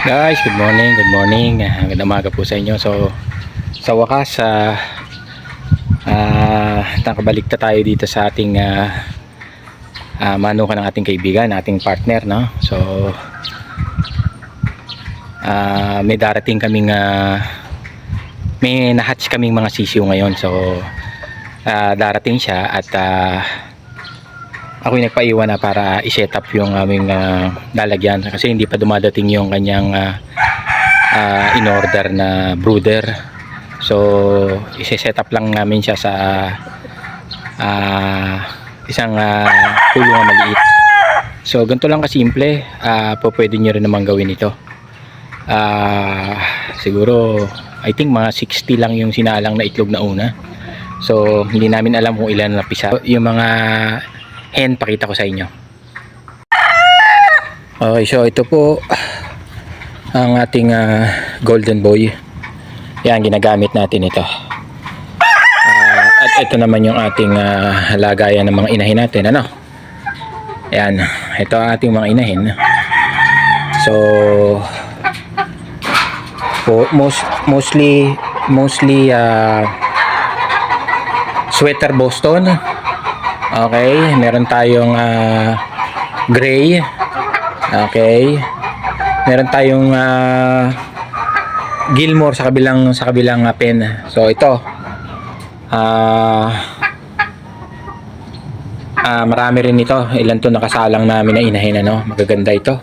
Guys, good morning, good morning. Ah, Magandang umaga po sa inyo. So, sa wakas, ah ah, nakabalik na tayo dito sa ating ah ah, manukan ng ating kaibigan, ating partner, no? So, ah may darating kaming ah, may nahatch kaming mga sisiyo ngayon. So, ah, darating siya at ah, ako yung nagpaiwan na para i-set up yung aming ah, lalagyan kasi hindi pa dumadating yung kanyang ah, ah, in-order na brooder. So, i-set up lang namin siya sa ah, isang uh, kulungan maliit. So, ganito lang kasimple. Uh, po pwede nyo rin naman gawin ito. Ah, siguro, I think mga 60 lang yung sinalang na itlog na una. So, hindi namin alam kung ilan na pisa. Yung mga hen, pakita ko sa inyo. Okay, so ito po ang ating ah, golden boy. Yan, ginagamit natin ito. Ah, at ito naman yung ating ah, lagayan ng mga inahin natin. Ano? Yan, ito ang ating mga inahin. So, po, most, mostly, mostly ah, sweater Boston. Okay, meron tayong ah, gray. Okay. Meron tayong ah, Gilmore sa kabilang sa kabilang ah, pen. So ito. Ah ah, marami rin ito. Ilan to nakasalang namin na inahin ano. Magaganda ito.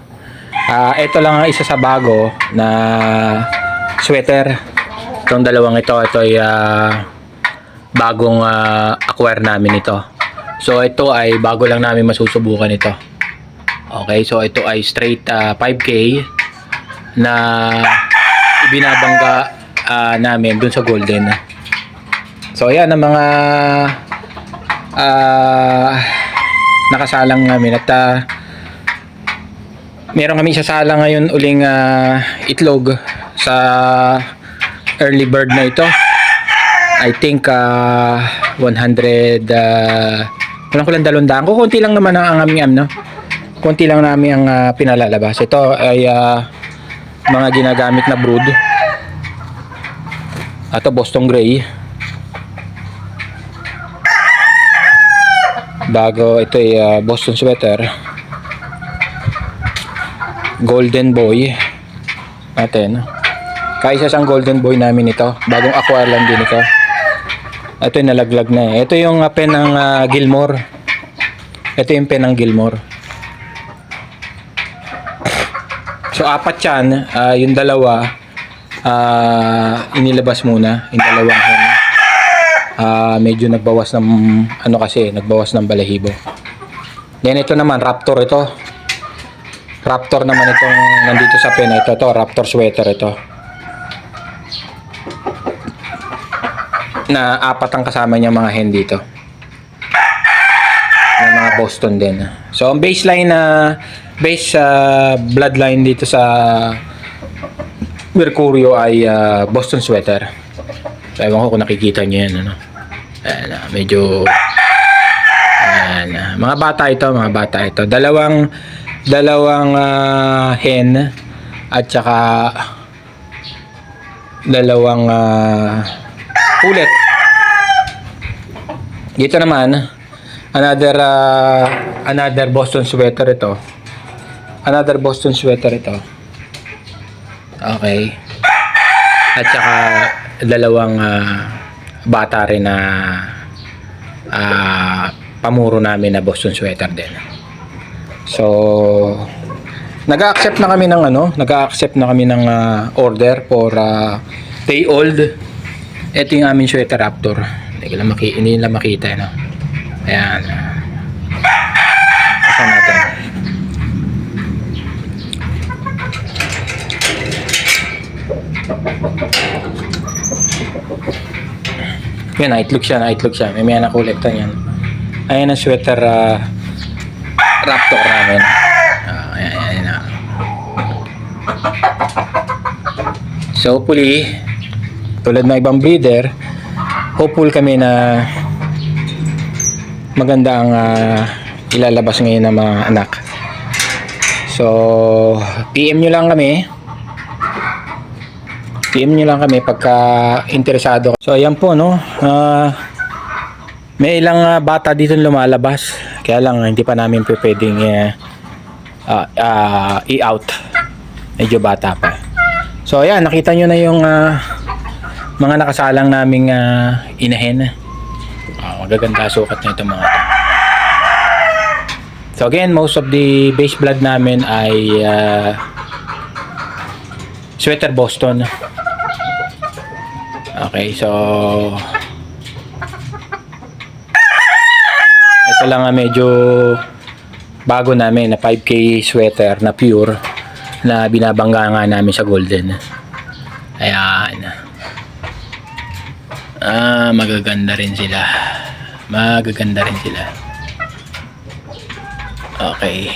Ah, ito lang ang isa sa bago na sweater. Itong dalawang ito, ito ay ah, bagong ah, acquire namin ito. So ito ay bago lang namin masusubukan ito. Okay, so ito ay straight ah, 5K na ibinabangga ah, namin dun sa Golden. So ayan ang mga ah, nakasalang namin at ah, meron kami sasala ngayon uling ah, itlog sa early bird na ito. I think ah, 100 uh, kulang dalundaan. Kukunti lang naman ang aming am, no? Kunti lang namin ang ah, pinalalabas. Ito ay ah, mga ginagamit na brood. Ito Boston Gray. Bago ito ay ah, Boston Sweater. Golden Boy natin. Kaisa sang Golden Boy namin ito. Bagong lang din ito. Ito yung nalaglag na eh. Ito yung uh, pen ng ah, Gilmore. Ito yung pen ng Gilmore. So apat yan. Ah, yung dalawa ah, inilabas muna. Yung dalawang hen. Ah, medyo nagbawas ng ano kasi, nagbawas ng balahibo. Then ito naman, Raptor ito. Raptor naman itong nandito sa pen ito. Ito, Raptor sweater ito. Na apat ang kasama niya mga hen dito. Na mga Boston din. So ang baseline na base sa bloodline dito sa Mercurio ay ah, Boston sweater. So ewan ko kung nakikita niyo yan ano. Ayan, ah, medyo Ayan, ah, mga bata ito, mga bata ito. Dalawang dalawang ah, hen at saka dalawang ah, ulit. Dito naman, another uh, another Boston sweater ito. Another Boston sweater ito. Okay. At saka dalawang ah, bata rin na ah, pamuro namin na Boston sweater din. So, nag-accept na kami ng ano, nag-accept na kami ng ah, order for uh, day old ito yung aming sweater raptor. Hindi lang, maki hindi lang makita. No? Ayan. Ito natin. Yan, itlog siya, itlog siya. May may nakolekta yan. Ayan ang sweater ah, raptor namin. Ah, ayan, ayan, ah. So, hopefully, tulad ng ibang breeder, hopeful kami na maganda ang ah, ilalabas ngayon ng mga anak. So, PM nyo lang kami PM nyo lang kami pagka interesado. So ayan po no. Ah, may ilang ah, bata dito lumalabas. Kaya lang hindi pa namin pwedeng ah, ah, i-out. Medyo bata pa. So ayan, nakita nyo na yung ah, mga nakasalang naming ah, inahin. Ah, magaganda sukat na ito mga to. So again, most of the base blood namin ay ah, sweater Boston. Okay, so ito lang nga medyo bago namin na 5k sweater na pure na binabangga nga namin sa golden. Ayan. Ah, magaganda rin sila. Magaganda rin sila. Okay.